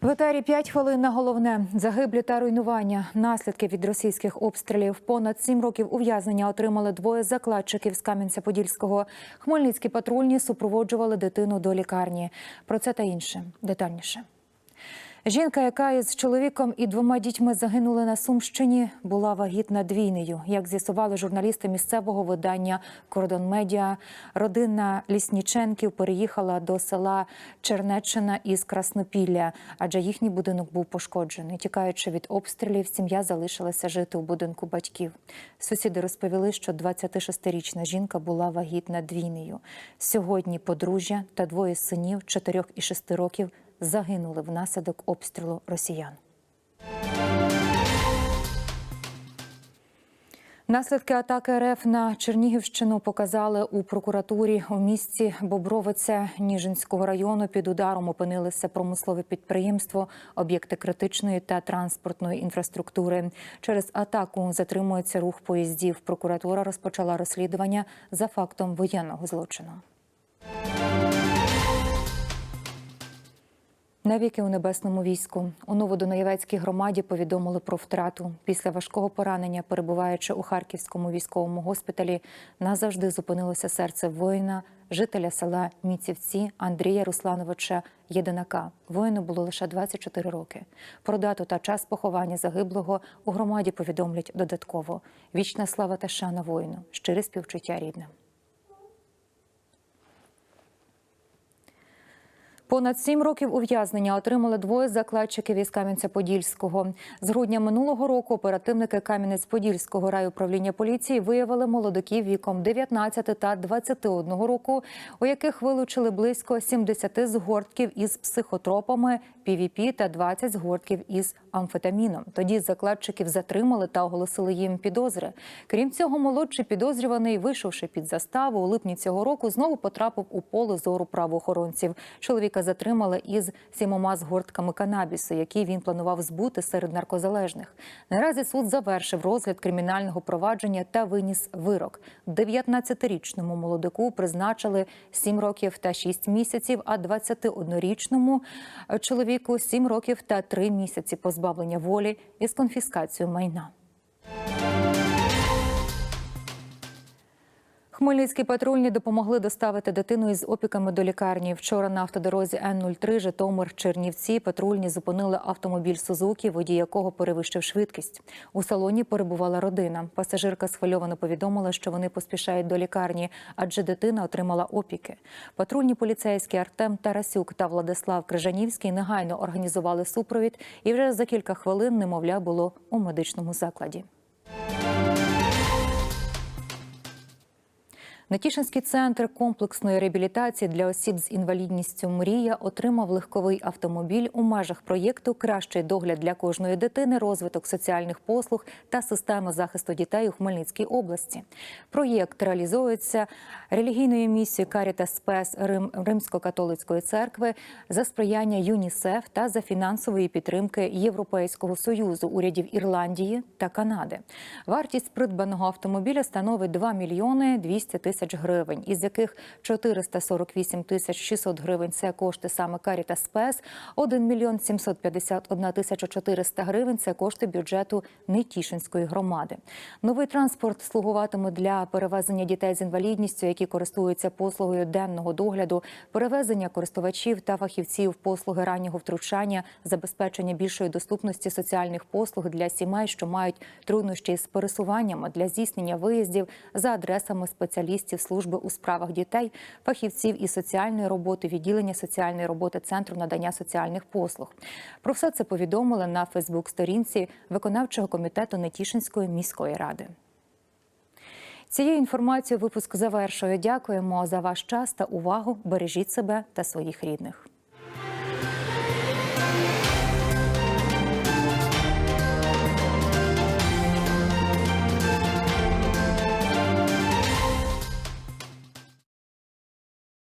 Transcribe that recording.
В етері 5 хвилин на головне загиблі та руйнування. Наслідки від російських обстрілів. Понад сім років ув'язнення отримали двоє закладчиків з Кам'янця-Подільського. Хмельницькі патрульні супроводжували дитину до лікарні. Про це та інше детальніше. Жінка, яка із чоловіком і двома дітьми загинули на Сумщині, була вагітна двійнею. Як з'ясували журналісти місцевого видання Кордон Медіа, родина Лісніченків переїхала до села Чернеччина із Краснопілля, адже їхній будинок був пошкоджений. Тікаючи від обстрілів, сім'я залишилася жити у будинку батьків. Сусіди розповіли, що 26-річна жінка була вагітна двійнею. Сьогодні подружжя та двоє синів 4 і 6 років загинули внаслідок обстрілу росіян. Наслідки атаки РФ на Чернігівщину показали у прокуратурі у місті Бобровиця Ніжинського району. Під ударом опинилися промислове підприємство, об'єкти критичної та транспортної інфраструктури. Через атаку затримується рух поїздів. Прокуратура розпочала розслідування за фактом воєнного злочину. Навіки у небесному війську у Новодонаєвецькій громаді повідомили про втрату. Після важкого поранення, перебуваючи у харківському військовому госпіталі, назавжди зупинилося серце воїна, жителя села Міцівці Андрія Руслановича Єдинака. Воїну було лише 24 роки. Про дату та час поховання загиблого у громаді повідомлять додатково. Вічна слава та шана воїну, щире співчуття рідним. Понад сім років ув'язнення отримали двоє закладчиків із Кам'янця-Подільського. З грудня минулого року оперативники Кам'янець-Подільського райуправління поліції виявили молодиків віком 19 та 21 року, у яких вилучили близько 70 згортків із психотропами, ПВП та 20 згортків із амфетаміном. Тоді закладчиків затримали та оголосили їм підозри. Крім цього, молодший підозрюваний, вийшовши під заставу у липні цього року, знову потрапив у поле зору правоохоронців. Чоловіка затримали із сімома згортками канабісу, які він планував збути серед наркозалежних. Наразі суд завершив розгляд кримінального провадження та виніс вирок. 19-річному молодику призначили 7 років та 6 місяців, а 21-річному чоловіку 7 років та 3 місяці позбавлення волі із конфіскацією майна. Хмельницькі патрульні допомогли доставити дитину із опіками до лікарні. Вчора на автодорозі Н-03 Житомир Чернівці патрульні зупинили автомобіль Сузукі, водій якого перевищив швидкість. У салоні перебувала родина. Пасажирка схвильовано повідомила, що вони поспішають до лікарні, адже дитина отримала опіки. Патрульні поліцейські Артем Тарасюк та Владислав Крижанівський негайно організували супровід, і вже за кілька хвилин немовля було у медичному закладі. Нетішинський центр комплексної реабілітації для осіб з інвалідністю Мрія отримав легковий автомобіль у межах проєкту Кращий догляд для кожної дитини, розвиток соціальних послуг та системи захисту дітей у Хмельницькій області. Проєкт реалізується релігійною місією Карітас Спес Рим Римсько-католицької церкви за сприяння ЮНІСЕФ та за фінансової підтримки Європейського союзу, урядів Ірландії та Канади. Вартість придбаного автомобіля становить 2 мільйони 200 тисяч тисяч гривень, із яких 448 тисяч 600 гривень – це кошти саме Каріта Спес, 1 мільйон 751 тисяча 400 гривень – це кошти бюджету Нетішинської громади. Новий транспорт слугуватиме для перевезення дітей з інвалідністю, які користуються послугою денного догляду, перевезення користувачів та фахівців послуги раннього втручання, забезпечення більшої доступності соціальних послуг для сімей, що мають труднощі з пересуваннями для здійснення виїздів за адресами спеціалістів служби у справах дітей, фахівців і соціальної роботи, відділення соціальної роботи Центру надання соціальних послуг. Про все це повідомили на Фейсбук-сторінці виконавчого комітету Нетішинської міської ради. Цією інформацією випуск завершує. Дякуємо за ваш час та увагу. Бережіть себе та своїх рідних.